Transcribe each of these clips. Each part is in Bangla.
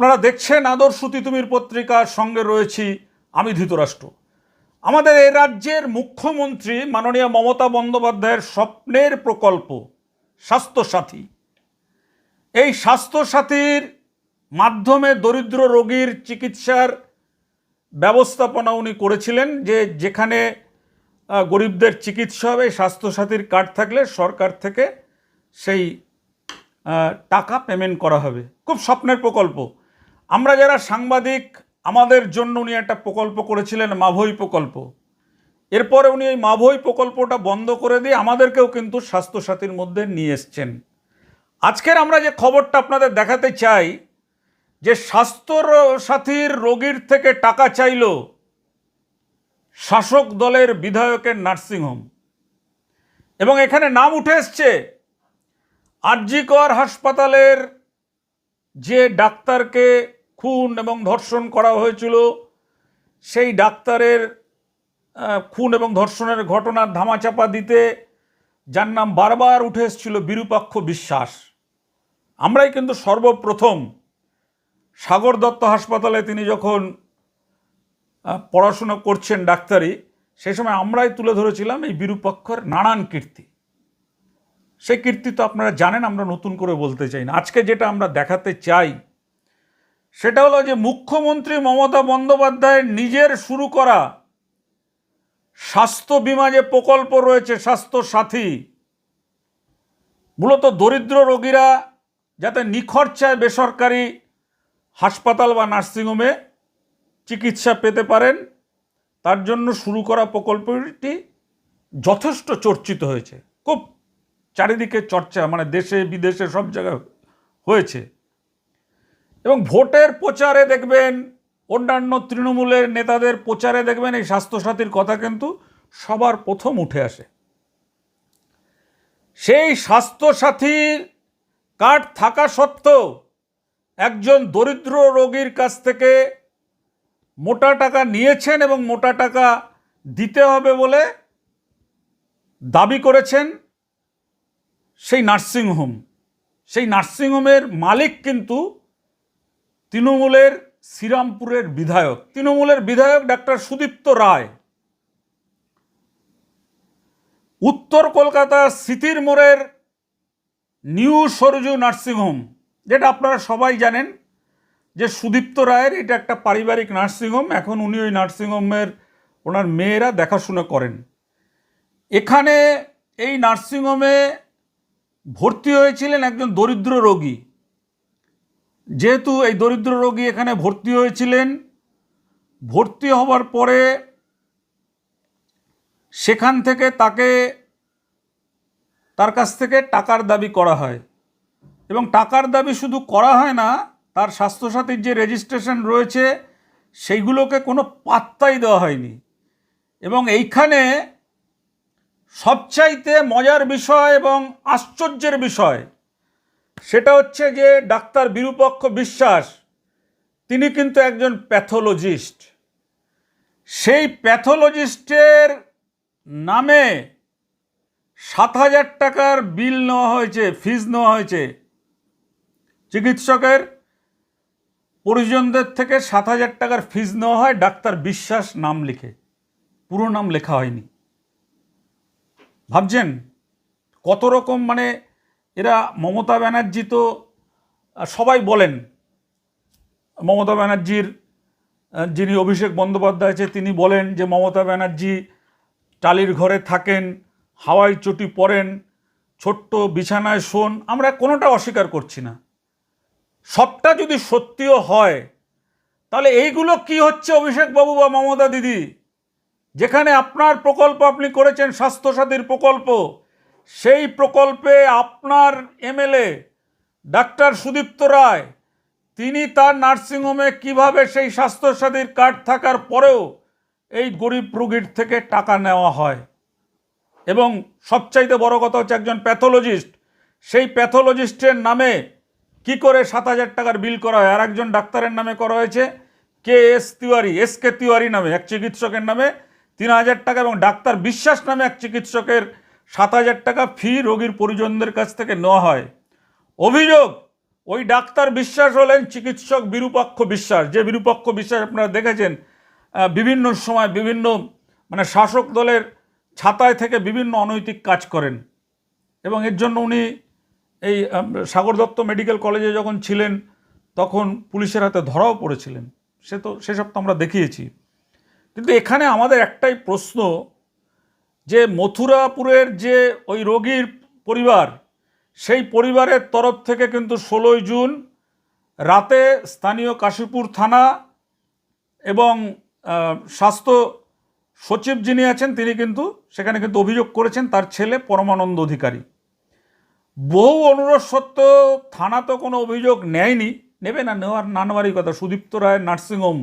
আপনারা দেখছেন আদর্শতি তুমির পত্রিকার সঙ্গে রয়েছি আমি ধৃতরাষ্ট্র। আমাদের এই রাজ্যের মুখ্যমন্ত্রী মাননীয় মমতা বন্দ্যোপাধ্যায়ের স্বপ্নের প্রকল্প, স্বাস্থ্যসাথী। এই স্বাস্থ্যসাথীর মাধ্যমে দরিদ্র রোগীর চিকিৎসার ব্যবস্থাপনা উনি করেছিলেন যে যেখানে গরিবদের চিকিৎসা হবে, স্বাস্থ্যসাথীর কার্ড থাকলে সরকার থেকে সেই টাকা পেমেন্ট করা হবে। খুব স্বপ্নের প্রকল্প। আমরা যারা সাংবাদিক, আমাদের জন্য উনি একটা প্রকল্প করেছিলেন, মাভই প্রকল্প। এরপরে উনি এই মাভই প্রকল্পটা বন্ধ করে দিয়ে আমাদেরকেও কিন্তু স্বাস্থ্যসাথীর মধ্যে নিয়ে এসছেন। আজকের আমরা যে খবরটা আপনাদের দেখাতে চাই, যে স্বাস্থ্য সাথীর রোগীর থেকে টাকা চাইল শাসক দলের বিধায়কের নার্সিংহোম। এবং এখানে নাম উঠে এসছে, আরজিকর হাসপাতালের যে ডাক্তারকে খুন এবং ধর্ষণ করা হয়েছিল। সেই ডাক্তারের খুন এবং ধর্ষণের ঘটনার ধামাচাপা দিতে যার নাম বারবার উঠে এসেছিল বিরূপাক্ষ বিশ্বাস। আমরাই কিন্তু সর্বপ্রথম সাগর দত্ত হাসপাতালে তিনি যখন পড়াশুনো করছেন ডাক্তারি সেই সময় আমরাই তুলে ধরেছিলাম এই বিরূপাক্ষর নানান কীর্তি। সেই কীর্তি তো আপনারা জানেন, আমরা নতুন করে বলতে চাই না। আজকে যেটা আমরা দেখাতে চাই সেটা হলো যে মুখ্যমন্ত্রী মমতা বন্দ্যোপাধ্যায়ের নিজের শুরু করা স্বাস্থ্য বিমা যে প্রকল্প রয়েছে, স্বাস্থ্য সাথী, মূলত দরিদ্র রোগীরা যাতে নিখরচায় বেসরকারি হাসপাতাল বা নার্সিংহোমে চিকিৎসা পেতে পারেন, তার জন্য শুরু করা প্রকল্পটি যথেষ্ট চর্চিত হয়েছে। খুব চারিদিকে চর্চা মানে দেশে, বিদেশে সব জায়গায় হয়েছে। এবং ভোটের প্রচারে দেখবেন, অন্যান্য তৃণমূলের নেতাদের প্রচারে দেখবেন, এই স্বাস্থ্যসাথীর কথা কিন্তু সবার প্রথম উঠে আসে। সেই স্বাস্থ্যসাথীর কার্ড থাকা সত্ত্বেও একজন দরিদ্র রোগীর কাছ থেকে মোটা টাকা নিয়েছেন এবং মোটা টাকা দিতে হবে বলে দাবি করেছেন সেই নার্সিংহোম। সেই নার্সিংহোমের মালিক কিন্তু তৃণমূলের শ্রীরামপুরের বিধায়ক। তৃণমূলের বিধায়ক ডাক্তার সুদীপ্ত রায়। উত্তর কলকাতার স্মৃতির মোড়ের নিউ সরজু নার্সিংহোম, যেটা আপনারা সবাই জানেন যে সুদীপ্ত রায়ের এটা একটা পারিবারিক নার্সিংহোম। এখন উনি ওই নার্সিংহোমের ওনার মেয়েরা দেখাশোনা করেন। এখানে এই নার্সিংহোমে ভর্তি হয়েছিলেন একজন দরিদ্র রোগী। যেহেতু এই দরিদ্র রোগী এখানে ভর্তি হয়েছিলেন, ভর্তি হবার পরে সেখান থেকে তাকে, তার কাছ থেকে টাকার দাবি করা হয়। এবং টাকার দাবি শুধু করা হয় না, তার স্বাস্থ্যসাথীর যে রেজিস্ট্রেশন রয়েছে, সেইগুলোকে কোনো পাত্তাই দেওয়া হয়নি। এবং এইখানে সবচাইতে মজার বিষয় এবং আশ্চর্যের বিষয় সেটা হচ্ছে যে ডাক্তার বিরূপক্ষ বিশ্বাস, তিনি কিন্তু একজন প্যাথোলজিস্ট। সেই প্যাথোলজিস্টের নামে সাত হাজার টাকার বিল নেওয়া হয়েছে, ফিজ নেওয়া হয়েছে। চিকিৎসকের পরিজনদের থেকে সাত হাজার টাকার ফিজ নেওয়া হয়, ডাক্তার বিশ্বাস নাম লিখে। পুরো নাম লেখা হয়নি। ভাবছেন কত রকম মানে এরা মমতা ব্যানার্জি তো সবাই বলেন। মমতা ব্যানার্জির যিনি অভিষেক বন্দ্যোপাধ্যায় আছে, তিনি বলেন যে মমতা ব্যানার্জি টালির ঘরে থাকেন, হাওয়াই চটি পরেন, ছোট্ট বিছানায় শোন। আমরা কোনোটা অস্বীকার করছি না। সবটা যদি সত্যিও হয়, তাহলে এইগুলো কি হচ্ছে অভিষেক বাবু বা মমতা দিদি? যেখানে আপনার প্রকল্প আপনি করেছেন, স্বাস্থ্যসাথীর প্রকল্প সেই প্রকল্পে আপনার এমএলএ ডাক্তার সুদীপ্ত রায়, তিনি তার নার্সিংহোমে কীভাবে সেই স্বাস্থ্যসাথীর কার্ড থাকার পরেও এই গরিব রোগীর থেকে টাকা নেওয়া হয়? এবং সবচাইতে বড় কথা হচ্ছে একজন প্যাথোলজিস্ট, সেই প্যাথোলজিস্টের নামে কি করে সাত হাজার টাকার বিল করা হয়? আর একজন ডাক্তারের নামে করা হয়েছে, K S Tiwari, S K Tiwari নামে, এক চিকিৎসকের নামে তিন হাজার টাকা এবং ডাক্তার বিশ্বাস নামে এক চিকিৎসকের সাত হাজার টাকা ফি রোগীর পরিজনদের কাছ থেকে নেওয়া হয়। অভিযোগ, ওই ডাক্তার বিশ্বাস হলেন চিকিৎসক বিরূপাক্ষ বিশ্বাস। যে বিরূপাক্ষ বিশ্বাস আপনারা দেখেছেন বিভিন্ন সময় বিভিন্ন মানে শাসক দলের ছাতায় থেকে বিভিন্ন অনৈতিক কাজ করেন। এবং এর জন্য উনি এই সাগর দত্ত মেডিকেল কলেজে যখন ছিলেন, তখন পুলিশের হাতে ধরাও পড়েছিলেন। সে তো সেসব তো আমরা দেখিয়েছি। কিন্তু এখানে আমাদের একটাই প্রশ্ন যে মথুরাপুরের যে ওই রোগীর পরিবার, সেই পরিবারের তরফ থেকে কিন্তু ষোলোই জুন রাতে স্থানীয় কাশীপুর থানা এবং স্বাস্থ্য সচিব যিনি আছেন তিনি কিন্তু সেখানে কিন্তু অভিযোগ করেছেন তার ছেলে পরমানন্দ অধিকারী। বহু অনুরোধ সত্ত্বেও থানা তো কোনো অভিযোগ নেয়নি, নেবে না, নেওয়ার না নেওয়ারই কথা। সুদীপ্ত রায়ের নার্সিংহোম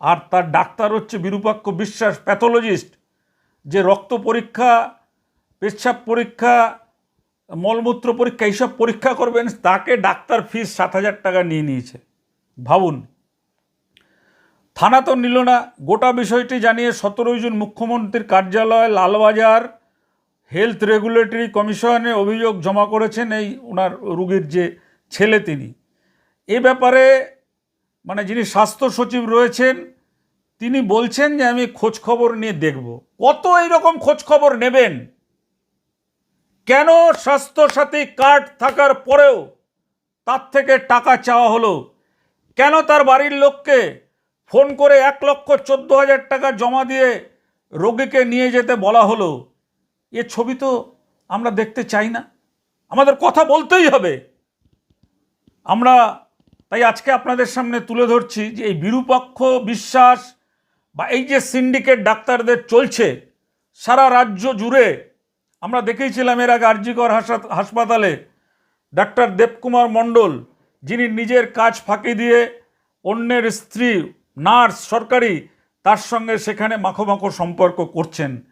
আর তার ডাক্তার হচ্ছে বিরূপাক্ষ বিশ্বাস, প্যাথোলজিস্ট। যে রক্ত পরীক্ষা পেচ্ছাপ পরীক্ষা, মলমূত্র পরীক্ষা, এইসব পরীক্ষা করবেন, তাকে ডাক্তার ফিস সাত হাজার টাকা নিয়ে নিয়েছে। ভাবুন, থানা তো নিল না, গোটা বিষয়টি জানিয়ে সতেরোই জুন মুখ্যমন্ত্রীর কার্যালয় লালবাজার হেলথ রেগুলেটরি কমিশনে অভিযোগ জমা করেছেন এই ওনার রুগীর যে ছেলে তিনি। এ ব্যাপারে মানে যিনি স্বাস্থ্য সচিব রয়েছেন তিনি বলছেন যে আমি খোঁজ খবর নিয়ে দেখব। কত এইরকম খোঁজ খবর নেবেন? কেন স্বাস্থ্যসাথী কার্ড থাকার পরেও তার থেকে টাকা চাওয়া হলো? কেন তার বাড়ির লোককে ফোন করে এক লক্ষ চোদ্দ হাজার টাকা জমা দিয়ে রোগীকে নিয়ে যেতে বলা হলো? এ ছবি তো আমরা দেখতে চাই না। আমাদের কথা বলতেই হবে। আমরা তাই আজকে আপনাদের সামনে তুলে ধরছি যে এই বিরূপাক্ষ বিশ্বাস বা এই যে সিন্ডিকেট ডাক্তারদের চলছে, সারা রাজ্য জুড়ে, আমরা দেখেইছিলাম এর আগে আরজিকর হাসা- হাসপাতালে ডাক্তার দেবকুমার মণ্ডল, যিনি নিজের কাজ ফাঁকি দিয়ে অন্যের স্ত্রী, নার্স, সরকারি, তার সঙ্গে সেখানে মাখো সম্পর্ক করছেন।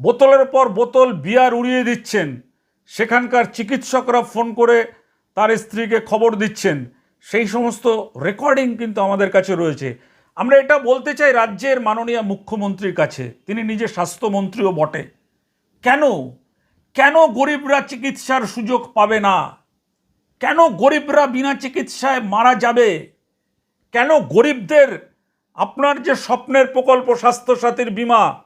বোতলের পর বোতল বিয়ার উড়িয়ে দিচ্ছেন। সেখানকার চিকিৎসকরা ফোন করে তার স্ত্রীকে খবর দিচ্ছেন। সেই সমস্ত রেকর্ডিং কিন্তু আমাদের কাছে রয়েছে। আমরা এটা বলতে চাই রাজ্যের মাননীয় মুখ্যমন্ত্রীর কাছে, তিনি নিজে স্বাস্থ্যমন্ত্রীও বটে। কেন? কেন গরিবরা চিকিৎসার সুযোগ পাবে না? কেন গরিবরা বিনা চিকিৎসায় মারা যাবে? কেন গরিবদের আপনার যে স্বপ্নের প্রকল্প স্বাস্থ্যসাথীর বিমা,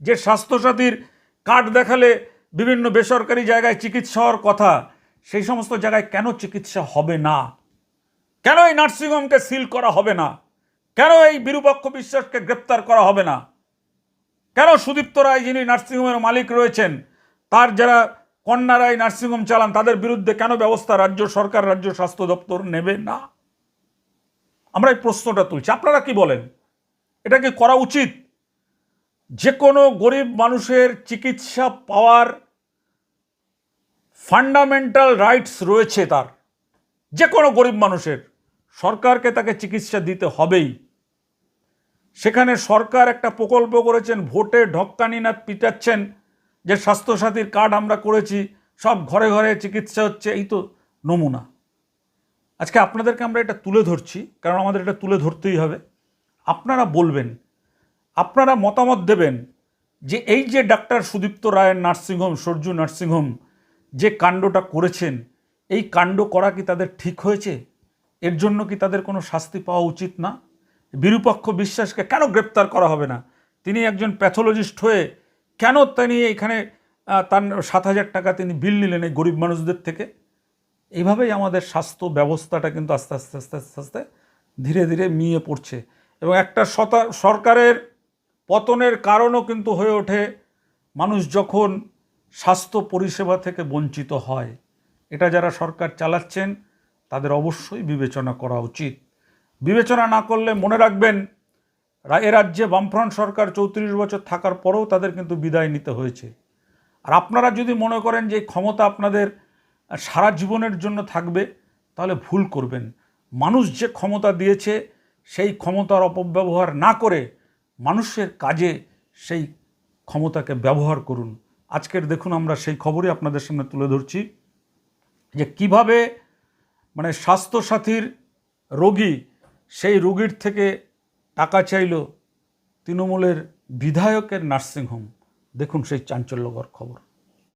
যে স্বাস্থ্যসাথীর কার্ড দেখালে বিভিন্ন বেসরকারি জায়গায় চিকিৎসা হওয়ার কথা, সেই সমস্ত জায়গায় কেন চিকিৎসা হবে না? কেন এই নার্সিংহোমকে সিল করা হবে না? কেন এই বিরুপক্ষ বিশ্বাসকে গ্রেপ্তার করা হবে না? কেন সুদীপ্ত রায় যিনি নার্সিংহোমের মালিক রয়েছেন, তার যারা কন্যা রায় নার্সিংহোম চালান, তাদের বিরুদ্ধে কেন ব্যবস্থা রাজ্য সরকার, রাজ্য স্বাস্থ্য দপ্তর নেবে না? আমরা এই প্রশ্নটা তুলছি। আপনারা কি বলেন? এটা কি করা উচিত? যে কোনো গরিব মানুষের চিকিৎসা পাওয়ার ফান্ডামেন্টাল রাইটস রয়েছে তার। যে কোনো গরিব মানুষের। সরকারকে তাকে চিকিৎসা দিতে হবেই। সেখানে সরকার একটা প্রকল্প করেছেন, ভোটে ঢক্কানি না পিটাচ্ছেন, যে স্বাস্থ্যসাথীর কার্ড আমরা করেছি, সব ঘরে ঘরে চিকিৎসা হচ্ছে, এই তো নমুনা। আজকে আপনাদেরকে আমরা এটা তুলে ধরছি, কারণ আমাদের এটা তুলে ধরতেই হবে। আপনারা বলবেন, আপনারা মতামত দেবেন যে এই যে ডাক্তার সুদীপ্ত রায়ের নার্সিংহোম সূর্য নার্সিংহোম যে কাণ্ডটা করেছেন, এই কাণ্ড করা কি তাদের ঠিক হয়েছে? এর জন্য কি তাদের কোনো শাস্তি পাওয়া উচিত না? বিরূপাক্ষ বিশ্বাসকে কেন গ্রেপ্তার করা হবে না? তিনি একজন প্যাথোলজিস্ট হয়ে কেন তিনি এখানে তার সাত হাজার টাকা তিনি বিল নিলেন এই গরিব মানুষদের থেকে? এইভাবেই আমাদের স্বাস্থ্য ব্যবস্থাটা কিন্তু আস্তে আস্তে আস্তে আস্তে আস্তে ধীরে ধীরে মিয়ে পড়ছে। এবং একটা সরকারের পতনের কারণও কিন্তু হয়ে ওঠে মানুষ যখন স্বাস্থ্য পরিষেবা থেকে বঞ্চিত হয়। এটা যারা সরকার চালাচ্ছেন তাদের অবশ্যই বিবেচনা করা উচিত। বিবেচনা না করলে মনে রাখবেন, এ রাজ্যে বামফ্রন্ট সরকার চৌত্রিশ বছর থাকার পরেও তাদের কিন্তু বিদায় নিতে হয়েছে। আর আপনারা যদি মনে করেন যে ক্ষমতা আপনাদের সারা জীবনের জন্য থাকবে, তাহলে ভুল করবেন। মানুষ যে ক্ষমতা দিয়েছে, সেই ক্ষমতার অপব্যবহার না করে মানুষের কাজে সেই ক্ষমতাকে ব্যবহার করুন। আজকের দেখুন আমরা সেই খবরই আপনাদের সামনে তুলে ধরছি যে কীভাবে মানে স্বাস্থ্যসাথীর রোগী সেই রোগীর থেকে টাকা চাইল তৃণমূলের বিধায়কের নার্সিংহোম। দেখুন সেই চাঞ্চল্যকর খবর।